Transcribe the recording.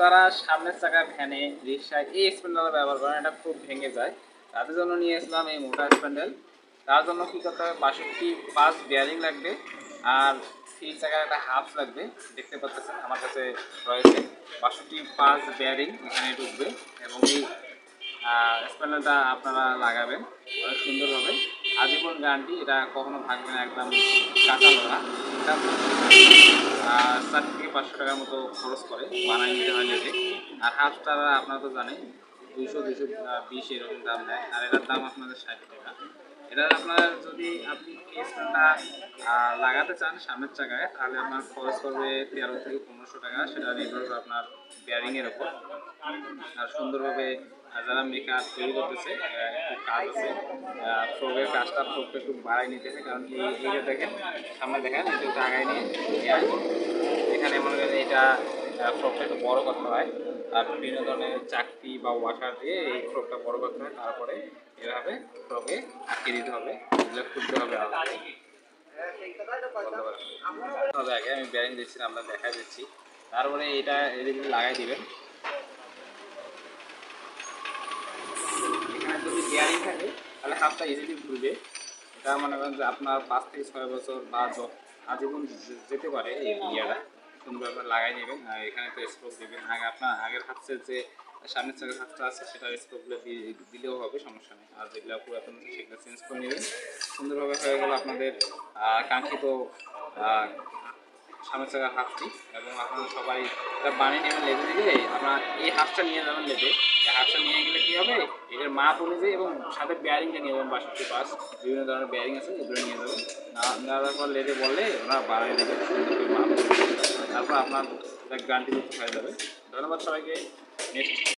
যারা সামনের চাকা ভ্যানে রিক্সায় এই স্প্যান্ডেল ব্যবহার করেন, এটা খুব ভেঙে যায়। তাদের জন্য নিয়ে এসলাম এই মোটা স্প্যান্ডেল তার জন্য কী করতে হবে? বাষট্টি পাঁচ বিয়ারিং লাগবে আর থ্রি চাকার একটা হাফ লাগবে। দেখতে পাচ্ছেন, আমার কাছে রয়েছে। বাষট্টি পাঁচ বিয়ারিং এখানে ঢুকবে এবং এই স্প্যান্ডেলটা আপনারা লাগাবেন। অনেক সুন্দরভাবে আজীবন গানটি, এটা কখনো ভাঙবে না, একদম কাঁচা আর চার থেকে পাঁচশো টাকার মতো খরচ করে বানাই নিতে হয় নিজে আর হাফটা আপনারা তো জানেন, দুইশো দুশো বিশ এরকম দাম নেয় আর এটার দাম আপনাদের ষাট টাকা। এটা আপনার যদি আপনি লাগাতে চান সামনের চাকায়, তাহলে আপনার খরচ করবে তেরো থেকে পনেরোশো টাকা। সেটা নির্ভর করে আপনার বেয়ারিংয়ের ওপর আর সুন্দরভাবে যারা মেকআপ তৈরি করতেছে একটু কাজ আছে ফ্রকের কাজটা ফ্রকটা একটু বাড়াই নিতেছে কারণ এইটা দেখেন, সামনে দেখেন একটু আগায় নিয়ে। এখানে মনে করেন এটা ফ্রকটা একটু বড় করতে হয়। আর বিভিন্ন ধরনের চাকতি বা ওয়াশার দিয়ে এই ফ্রকটা বড় করতে হয়। তারপরে এভাবে ফ্রকে আটকে দিতে হবে। এগুলো আগে আমি ব্যারিং দিচ্ছি দেখা দিচ্ছি। তারপরে এটা এদিকে লাগাই দিবেন। তাহলে হাতটা ইজিলি ঘুরবে। এটা মনে করেন যে আপনার পাঁচ থেকে ছয় বছর বা আজীবন যেতে পারে এই ইয়াটা সুন্দরভাবে লাগাই নেবেন। এখানে তো স্পোক দেবেন। আগে আপনার আগের হাতের যে সামনের চাকের হাতটা আছে সেটা স্পোকগুলো দিয়ে দিলেও হবে, সমস্যা নেই। আর যেগুলো পুরাতন আছে সেগুলো চেঞ্জ করে নেবেন সুন্দরভাবে হয়ে গেল আপনাদের কাঙ্ক্ষিত সামনের চাকার হাফটি এবং আপনারা সবাই বানিয়ে নেবেন লেবে দিলে আপনার এই হাফটা নিয়ে যাবেন লেবে। এই হাফটা নিয়ে গেলে কী হবে? এটার মাপ অনুযায়ী এবং সাথে বেয়ারিংটা নিয়ে যাবেন বাষট্টি পাস বিভিন্ন ধরনের বেয়ারিং আছে, এগুলো নিয়ে যাবেন। না নেওয়ার পর লেবে বললে ওরা বাড়াই দেবে মাপ। তারপর আপনার গ্যারান্টি হয়ে যাবে। ধন্যবাদ সবাইকে। নেক্সট